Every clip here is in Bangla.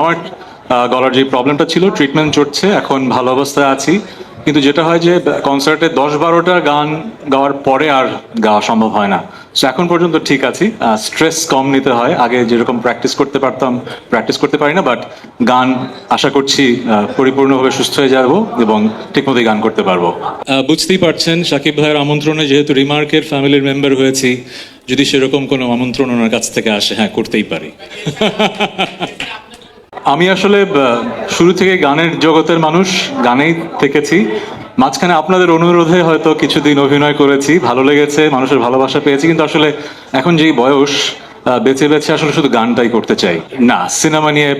আমার গলার যে প্রবলেমটা ছিল ট্রিটমেন্ট চলছে এখন ভালো অবস্থায় আছি। কিন্তু যেটা হয় যে কনসার্টে দশ বারোটা গান গাওয়ার পরে আর গাওয়া সম্ভব হয় না। সো এখন পর্যন্ত ঠিক আছি। স্ট্রেস কম নিতে হয়। আগে যেরকম প্র্যাকটিস করতে পারতাম প্র্যাকটিস করতে পারি না বাট গান আশা করছি পরিপূর্ণভাবে সুস্থ হয়ে যাব এবং ঠিকমতোই গান করতে পারব। বুঝতেই পারছেন, সাকিব ভাইয়ের আমন্ত্রণে যেহেতু রিমার্কের ফ্যামিলির মেম্বার হয়েছি, যদি সেরকম কোনো আমন্ত্রণ ওনার কাছ থেকে আসে হ্যাঁ করতেই পারি। আমি আসলে শুরু থেকে গানের জগতের মানুষ, গানেই থেকেছি। মাঝখানে আপনাদের অনুরোধে হয়তো কিছুদিন অভিনয় করেছি, ভালো লেগেছে, মানুষের ভালোবাসা পেয়েছি, কিন্তু আসলে এখন যেই বয়স বেছে বেছে আসলে শুধু গানটাই করতে চাই। না, সিনেমা নিয়ে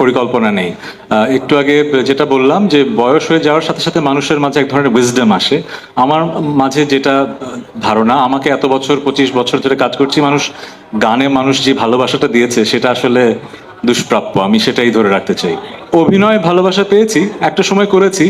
পরিকল্পনা নেই। একটু আগে যেটা বললাম যে, বয়স হয়ে যাওয়ার সাথে সাথে মানুষের মাঝে এক ধরনের উইজডম আসে। আমার মাঝে যেটা ধারণা, আমাকে এত বছর, পঁচিশ বছর ধরে কাজ করছি, মানুষ গানে মানুষ যে ভালোবাসাটা দিয়েছে, সেটা আসলে দুষ্প্রাপ্য আমি সেটাই ধরে রাখতে চাই। অভিনয় ভালোবাসা পেয়েছি একটা সময় করেছি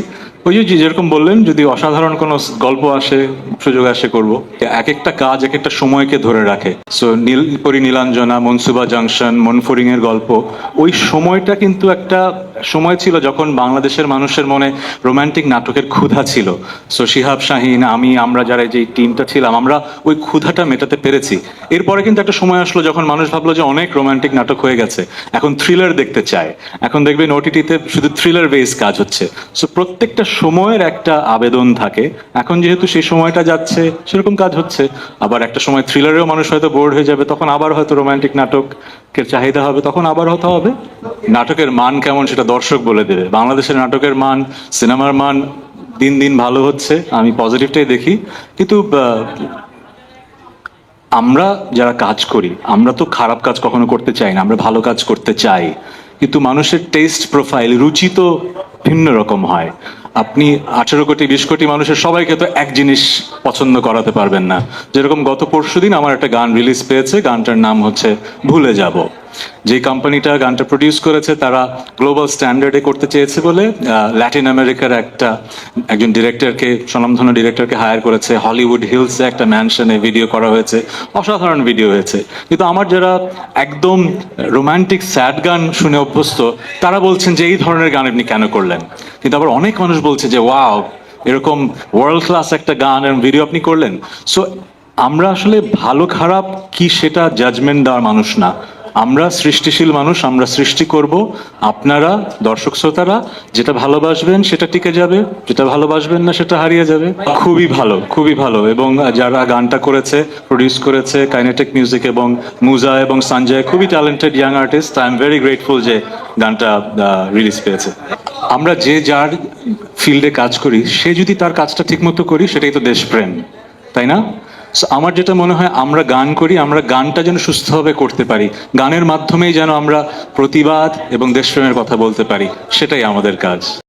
ওই যে যেরকম বললেন, যদি অসাধারণ কোনো গল্প আসে, সুযোগ আসে, করব। এক একটা কাজ এক একটা সময়কে ধরে রাখে। সো নীলপরি নীলাঞ্জনা, মনসুবা জাংশন মনফরিং এর গল্প, ওই সময়টা কিন্তু একটা সময় ছিল যখন বাংলাদেশের মানুষের মনে রোমান্টিক নাটকের ক্ষুধা ছিল। সো শিহাব শাহিন, আমি, আমরা যারা যে টিমটা ছিলাম, আমরা ওই ক্ষুধাটা মেটাতে পেরেছি। এরপরে কিন্তু একটা সময় আসলো যখন মানুষ ভাবলো যে অনেক রোমান্টিক নাটক হয়ে গেছে। এখন থ্রিলার দেখতে চায়। এখন দেখবেন ওটিটিতে শুধু থ্রিলার বেস কাজ হচ্ছে। সো প্রত্যেকটা সময়ের একটা আবেদন থাকে। এখন যেহেতু সেই সময়টা যাচ্ছে, সেরকম কাজ হচ্ছে। আবার একটা সময় থ্রিলারেও মানুষ হয়তো বোর্ড হয়ে যাবে, তখন আবার হয়তো রোমান্টিক নাটকের চাহিদা হবে, তখন আবার হয়তো হবে। নাটকের মান কেমন সেটা দর্শক বলে দেবে। বাংলাদেশের নাটকের মান, সিনেমার মান দিন দিন ভালো হচ্ছে, আমি পজিটিভটাই দেখি। কিন্তু আমরা যারা কাজ করি, আমরা তো খারাপ কাজ কখনো করতে চাই না, আমরা ভালো কাজ করতে চাই। কিন্তু মানুষের টেস্ট প্রোফাইল রুচি তো ভিন্ন রকম হয়। আপনি আঠেরো কোটি, বিশ কোটি মানুষের সবাইকে তো এক জিনিস পছন্দ করাতে পারবেন না। যেরকম গত পরশুদিন আমার একটা গান রিলিজ পেয়েছে, গানটার নাম হচ্ছে ভুলে যাব। যে কোম্পানিটা গানটা প্রডিউস করেছে, তারা গ্লোবাল স্ট্যান্ডার্ডে করতে চেয়েছে বলে ল্যাটিন আমেরিকার একটা, একজন ডিরেক্টরকে স্বনামধন্য ডিরেক্টরকে হায়ার করেছে। হলিউড হিলসে একটা ম্যানশনে ভিডিও করা হয়েছে। অসাধারণ ভিডিও হয়েছে। কিন্তু আমার যারা একদম রোমান্টিক স্যাড গান শুনে অভ্যস্ত, তারা বলছেন যে এই ধরনের গান আপনি কেন করলেন? কিন্তু আবার অনেক মানুষ বলছে যে, ওয়াও, এরকম ওয়ার্ল্ড ক্লাস একটা গান এবং ভিডিও আপনি করলেন। সো আমরা আসলে ভালো খারাপ কি সেটা জাজমেন্ট দেওয়ার মানুষ না। আমরা সৃষ্টিশীল মানুষ, আমরা সৃষ্টি করব, আপনারা, দর্শক শ্রোতারা, যেটা ভালোবাসবেন সেটা টিকে যাবে, যেটা ভালোবাসবেন না সেটা হারিয়ে যাবে। খুবই ভালো খুবই ভালো। এবং যারা গানটা করেছে প্রডিউস করেছে কাইনেটিক মিউজিক এবং মুজা এবং সঞ্জয় খুবই talented young artist I am very grateful যে গানটা রিলিজ পেয়েছে। আমরা যে যার ফিল্ডে কাজ করি, সে যদি তার কাজটা ঠিকমতো করি, সেটাই তো দেশপ্রেম, তাই না? So, আমার যেটা মনে হয় আমরা গান করি আমরা গানটা যেন সুস্থভাবে করতে পারি। গানের মাধ্যমেই যেন আমরা প্রতিবাদ এবং দেশপ্রেমের কথা বলতে পারি। সেটাই আমাদের কাজ।